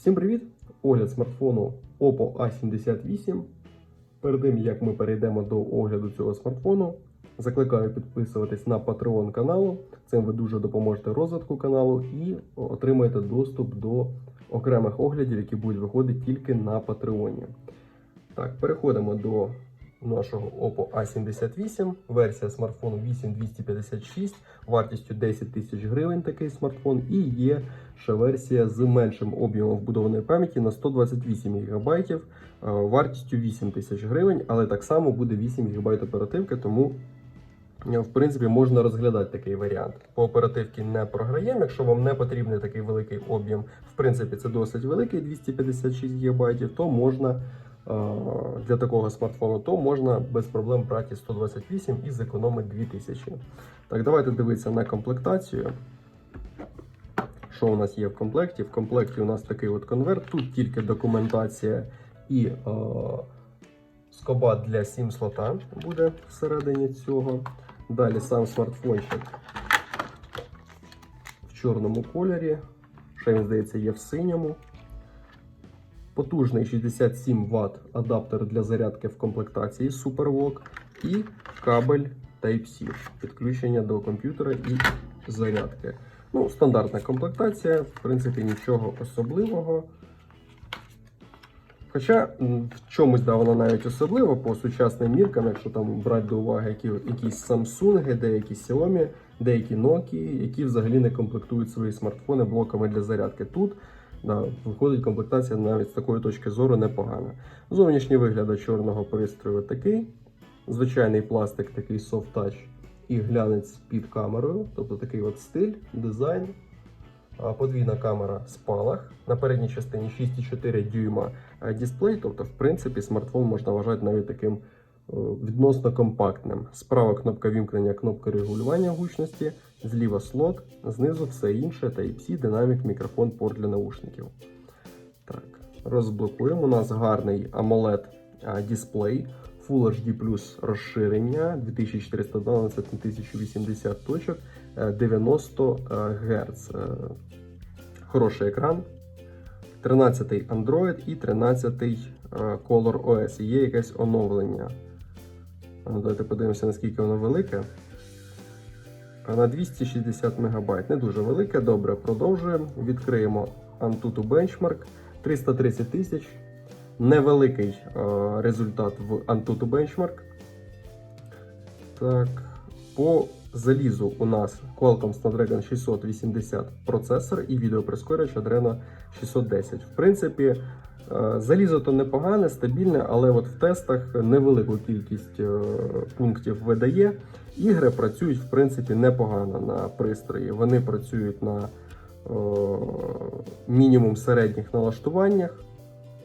Всім привіт! Огляд смартфону Oppo A78. Перед тим як ми перейдемо до огляду цього смартфону, закликаю підписуватись на Patreon каналу. Цим ви дуже допоможете розвитку каналу і отримаєте доступ до окремих оглядів, які будуть виходити тільки на Patreon. Так, переходимо до нашого Oppo A78. Версія смартфону 8256, вартістю 10 тисяч гривень такий смартфон. І є ще версія з меншим об'ємом вбудованої пам'яті на 128 ГБ, е, вартістю 8 тисяч гривень, але так само буде 8 ГБ оперативки, тому е, в принципі можна розглядати такий варіант. По оперативці не програємо. Якщо вам не потрібний такий великий об'єм, в принципі, це досить великий 256 ГБ, то можна для такого смартфону, то можна без проблем брати 128 і зекономити 2000. Так, давайте дивитися на комплектацію. Що у нас є в комплекті? В комплекті у нас такий от конверт. Тут тільки документація і е, скоба для SIM слота буде всередині цього. Далі сам смартфончик в чорному кольорі. Ще він, здається, є в синьому. Потужний 67 Вт адаптер для зарядки в комплектації SuperVOOC і кабель Type-C, підключення до комп'ютера і зарядки. Ну, стандартна комплектація, в принципі, нічого особливого. Хоча в чомусь да, навіть особлива по сучасним міркам, якщо там брати до уваги які, якісь Samsung, деякі Xiaomi, деякі Nokia, які взагалі не комплектують свої смартфони блоками для зарядки. Тут виходить комплектація навіть з такої точки зору непогана. Зовнішній вигляд чорного пристрою такий. Звичайний пластик, такий soft touch і глянець під камерою, тобто такий от стиль, дизайн. Подвійна камера спалах. На передній частині 6,4 дюйма а, дисплей, тобто, в принципі, смартфон можна вважати навіть таким е, відносно компактним. Справа кнопка вімкнення, кнопка регулювання гучності, зліва слот, знизу все інше, Type-C, динамік, мікрофон, порт для наушників. Так, розблокуємо. У нас гарний AMOLED дисплей. Full HD розширення 2412 на 1080 точок, е, 90 Гц. Хороший екран. 13-й Android і 13 е, Color OS. Є якесь оновлення. Ну, Давайте подивимося, наскільки воно велике. На 260 МБ. Не дуже велике. Добре, продовжуємо. Відкриємо Antutu Benchmark 330 тисяч. Невеликий е, результат в Antutu Benchmark. Так, по залізу у нас Qualcomm Snapdragon 680 процесор і відеоприскорювач Adreno 610. В принципі, залізо то непогане, стабільне, але от в тестах невелику кількість е, пунктів видає. Ігри працюють в принципі непогано на пристрої. Вони працюють на е, мінімум середніх налаштуваннях.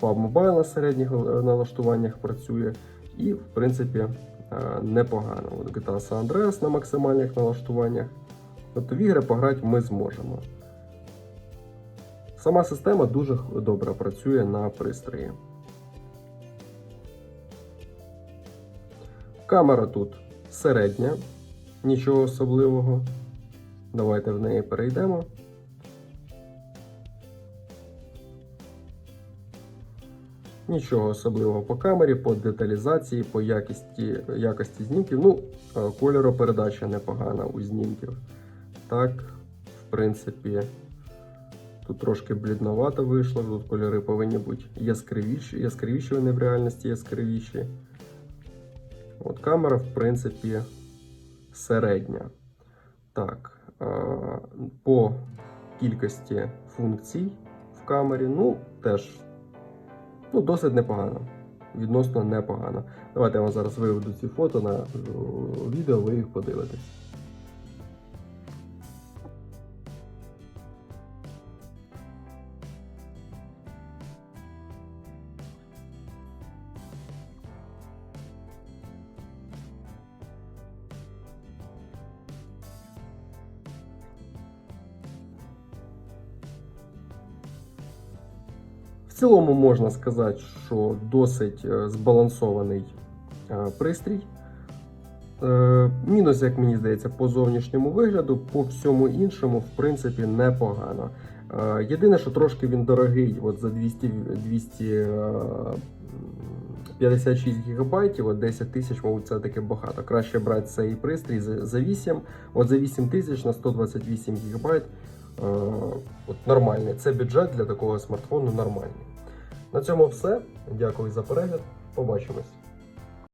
PUBG Mobile на середніх е, налаштуваннях працює і, в принципі, е, непогано. От GTA San Andreas на максимальних налаштуваннях. Тобто в ігри пограти ми зможемо. Сама система дуже добре працює на пристрої. Камера тут середня, нічого особливого. Давайте в неї перейдемо. Нічого особливого по камері, по деталізації, по якості, якості знімків. Ну, е, кольоропередача непогана у знімків. Так, в принципі, тут трошки блідновато вийшло, тут кольори повинні бути яскравіші, яскравіші вони в реальності яскравіші. От камера, в принципі, середня. Так, по кількості функцій в камері, ну, теж Ну, досить непогано. Відносно непогано. Давайте я вам зараз виведу ці фото на е, відео, ви їх подивитесь. В цілому можна сказати, що досить е, збалансований е, пристрій. Е, Мінус, як мені здається, по зовнішньому вигляду, по всьому іншому, в принципі, непогано. Єдине, що трошки він дорогий, от за 200, 256 гігабайтів, от 10 тисяч, мабуть, це таки багато. Краще брати цей пристрій за, за 8. От за 8 тисяч на 128 гігабайт. е, От нормальний. Це бюджет для такого смартфону нормальний. На цьому все. Дякую за перегляд. Побачимось.